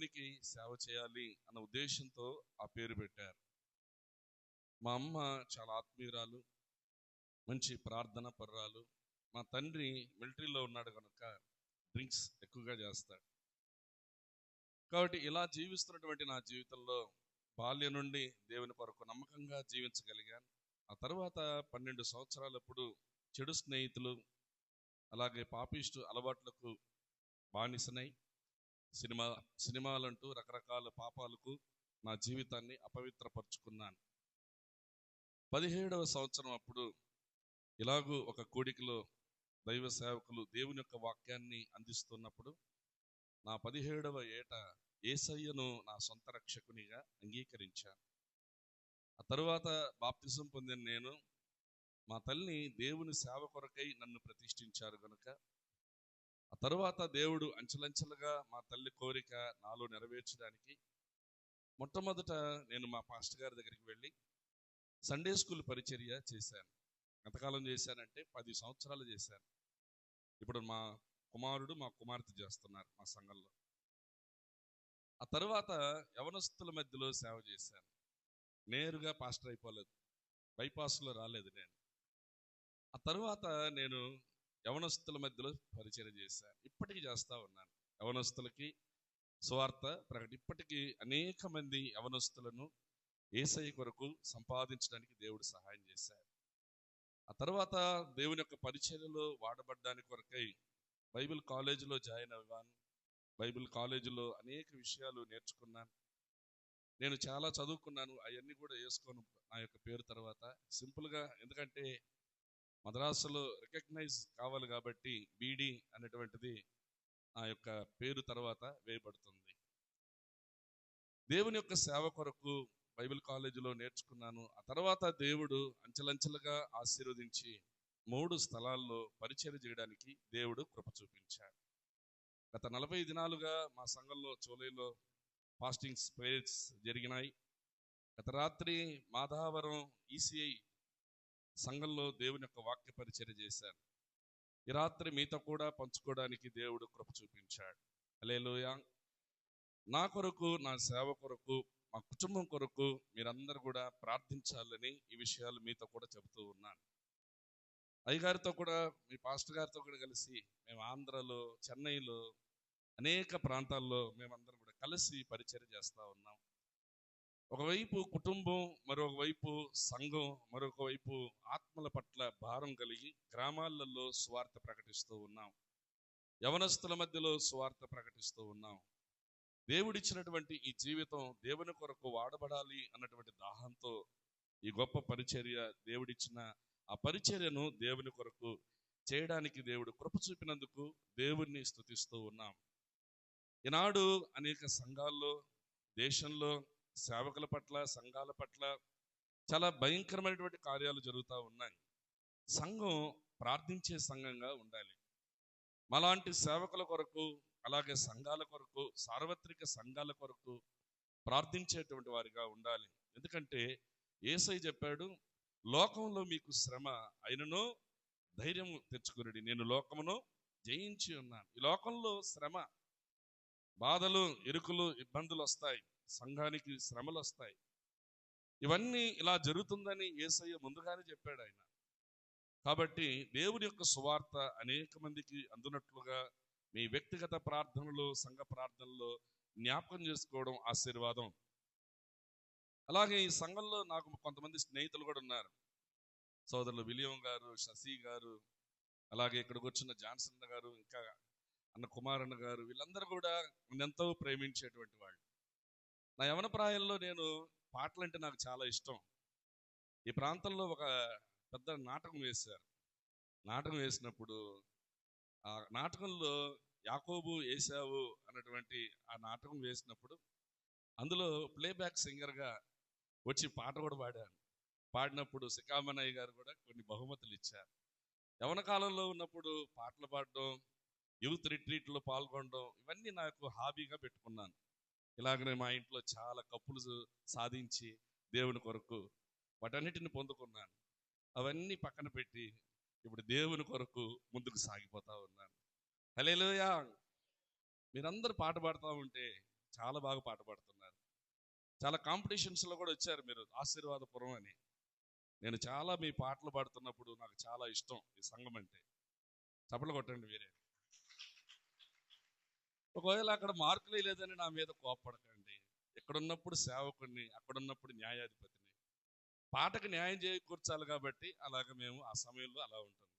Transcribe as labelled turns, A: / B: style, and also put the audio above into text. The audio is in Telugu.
A: దేవునికి సేవ చేయాలి అన్న ఉద్దేశంతో ఆ పేరు పెట్టారు. మా అమ్మ చాలా ఆత్మీయురాలు మంచి ప్రార్థన పర్రాలు. మా తండ్రి మిలిటరీలో ఉన్నాడు కనుక డ్రింక్స్ ఎక్కువగా చేస్తాడు. కాబట్టి ఇలా జీవిస్తున్నటువంటి నా జీవితంలో బాల్యం నుండి దేవుని కొరకు నమ్మకంగా జీవించగలిగాను. ఆ తర్వాత పన్నెండు సంవత్సరాలప్పుడు చెడు స్నేహితులు అలాగే పాపిస్టు అలవాట్లకు బానిసనై సినిమా సినిమాలంటూ రకరకాల పాపాలకు నా జీవితాన్ని అపవిత్రపరుచుకున్నాను. పదిహేడవ సంవత్సరం అప్పుడు ఇలాగూ ఒక కోడికలో దైవ సేవకులు దేవుని యొక్క వాక్యాన్ని అందిస్తున్నప్పుడు నా పదిహేడవ ఏట ఏసయ్యను నా సొంత రక్షకునిగా అంగీకరించాను. ఆ తరువాత బాప్తిజం పొందిన నేను మా తల్లిని దేవుని సేవ కొరకై నన్ను ప్రతిష్ఠించారు కనుక ఆ తరువాత దేవుడు అంచెలంచెలుగా మా తల్లి కోరిక నాలో నెరవేర్చడానికి మొట్టమొదట నేను మా పాస్టర్ గారి దగ్గరికి వెళ్ళి సండే స్కూల్ పరిచర్య చేశాను. ఎంతకాలం చేశానంటే పది సంవత్సరాలు చేశాను. ఇప్పుడు మా కుమారుడు మా కుమార్తె చేస్తున్నారు మా సంఘంలో. ఆ తర్వాత యవనస్తుల మధ్యలో సేవ చేశాను. నేరుగా పాస్టర్ అయిపోలేదు. బైపాస్లో రాలేదు నేను. ఆ తర్వాత నేను యవనస్తుల మధ్యలో పరిచయం చేశాను. ఇప్పటికీ చేస్తా ఉన్నాను. యవనస్తులకి స్వార్థ ప్రకటి ఇప్పటికీ అనేక మంది యవనస్తులను ఏసై కొరకు సంపాదించడానికి దేవుడు సహాయం చేశారు. ఆ తర్వాత దేవుని యొక్క పరిచర్యలో వాడబడ్డానికి కొరకై బైబిల్ కాలేజీలో జాయిన్ అవ్వాను. బైబిల్ కాలేజీలో అనేక విషయాలు నేర్చుకున్నాను. నేను చాలా చదువుకున్నాను. అవన్నీ కూడా వేసుకోను నా యొక్క పేరు తర్వాత. సింపుల్గా ఎందుకంటే మద్రాసులో రికగ్నైజ్ కావాలి కాబట్టి బీడీ అనేటువంటిది ఆ యొక్క పేరు తర్వాత వేయబడుతుంది. దేవుని యొక్క సేవ కొరకు బైబిల్ కాలేజీలో నేర్చుకున్నాను. ఆ తర్వాత దేవుడు అంచెలంచెలుగా ఆశీర్వదించి మూడు స్థలాల్లో పరిచయం చేయడానికి దేవుడు కృప చూపించాడు. గత నలభై దినాలుగా మా సంఘంలో చోలేలో ఫాస్టింగ్స్ ప్రేయర్స్ జరిగినాయి. గత రాత్రి మాధావరం ఈసీఐ సంఘంలో దేవుని యొక్క వాక్య పరిచయం చేశాను ఈ రాత్రి మీతో కూడా పంచుకోవడానికి దేవుడు కృప చూపించాడు. అలేలోయ నా కొరకు నా సేవ కొరకు మా కుటుంబం కొరకు మీరందరూ కూడా ప్రార్థించాలని ఈ విషయాలు మీతో కూడా చెబుతూ ఉన్నాను. అయ్యగారితో కూడా మీ పాస్టర్ గారితో కూడా కలిసి మేము ఆంధ్రలో చెన్నైలో అనేక ప్రాంతాల్లో మేమందరం కూడా కలిసి పరిచయం చేస్తూ ఉన్నాం. ఒకవైపు కుటుంబం మరొక వైపు సంఘం మరొక వైపు ఆత్మల పట్ల భారం కలిగి గ్రామాలలో స్వార్థ ప్రకటిస్తూ ఉన్నాం. యవనస్తుల మధ్యలో స్వార్థ ప్రకటిస్తూ ఉన్నాం. దేవుడిచ్చినటువంటి ఈ జీవితం దేవుని కొరకు వాడబడాలి అన్నటువంటి దాహంతో ఈ గొప్ప పరిచర్య దేవుడిచ్చిన ఆ పరిచర్యను దేవుని కొరకు చేయడానికి దేవుడు కృప చూపినందుకు దేవుణ్ణి స్థుతిస్తూ ఉన్నాం. ఈనాడు అనేక సంఘాల్లో దేశంలో సేవకుల పట్ల సంఘాల పట్ల చాలా భయంకరమైనటువంటి కార్యాలు జరుగుతూ ఉన్నాయి. సంఘం ప్రార్థించే సంఘంగా ఉండాలి. మలాంటి సేవకుల కొరకు అలాగే సంఘాల కొరకు సార్వత్రిక సంఘాల కొరకు ప్రార్థించేటువంటి వారిగా ఉండాలి. ఎందుకంటే ఏసై చెప్పాడు లోకంలో మీకు శ్రమ అయినను ధైర్యం తెచ్చుకుని నేను లోకమును జయించి ఉన్నాను. ఈ లోకంలో శ్రమ బాధలు ఇరుకులు ఇబ్బందులు వస్తాయి. సంఘానికి శ్రమలు వస్తాయి. ఇవన్నీ ఇలా జరుగుతుందని ఏసయ్య ముందుగానే చెప్పాడు ఆయన. కాబట్టి దేవుని యొక్క సువార్త అనేక మందికి అందునట్లుగా మీ వ్యక్తిగత ప్రార్థనలు సంఘ ప్రార్థనలు జ్ఞాపకం చేసుకోవడం ఆశీర్వాదం. అలాగే ఈ సంఘంలో నాకు కొంతమంది స్నేహితులు కూడా ఉన్నారు. సోదరులు విలియం గారు శశి గారు అలాగే ఇక్కడికి వచ్చిన జాన్సన్ గారు ఇంకా అన్న కుమారన్న గారు వీళ్ళందరూ కూడా ఎంతో ప్రేమించేటువంటి వాళ్ళు. నా యవన ప్రాయంలో నేను పాటలు అంటే నాకు చాలా ఇష్టం. ఈ ప్రాంతంలో ఒక పెద్ద నాటకం వేశారు. నాటకం వేసినప్పుడు ఆ నాటకంలో యాకోబు ఏసావు అన్నటువంటి ఆ నాటకం వేసినప్పుడు అందులో ప్లేబ్యాక్ సింగర్గా వచ్చి పాట కూడా పాడాను. పాడినప్పుడు సికామనయ్య గారు కూడా కొన్ని బహుమతులు ఇచ్చారు. యవన కాలంలో ఉన్నప్పుడు పాటలు పాడడం యూత్ రిట్రీట్లో పాల్గొనడం ఇవన్నీ నాకు హాబీగా పెట్టుకున్నాను. ఇలాగనే మా ఇంట్లో చాలా కప్పులు సాధించి దేవుని కొరకు వాటన్నిటిని పొందుకున్నాను. అవన్నీ పక్కన పెట్టి ఇప్పుడు దేవుని కొరకు ముందుకు సాగిపోతా ఉన్నాను. హలేలుయా మీరందరూ పాట పాడుతూ ఉంటే చాలా బాగా పాట పాడుతున్నారు. చాలా కాంపిటీషన్స్లో కూడా వచ్చారు మీరు ఆశీర్వాదపురం అని. నేను చాలా మీ పాటలు పాడుతున్నప్పుడు నాకు చాలా ఇష్టం ఈ సంఘం అంటే. చప్పలు కొట్టండి వీరే ఒకవేళ అక్కడ మార్కులు లేదని నా మీద కోప్పడకండి. ఎక్కడున్నప్పుడు సేవకుడిని అక్కడున్నప్పుడు న్యాయాధిపతిని. పాటకు న్యాయం చేకూర్చాలి కాబట్టి అలాగ మేము ఆ సమయంలో అలా ఉంటాం.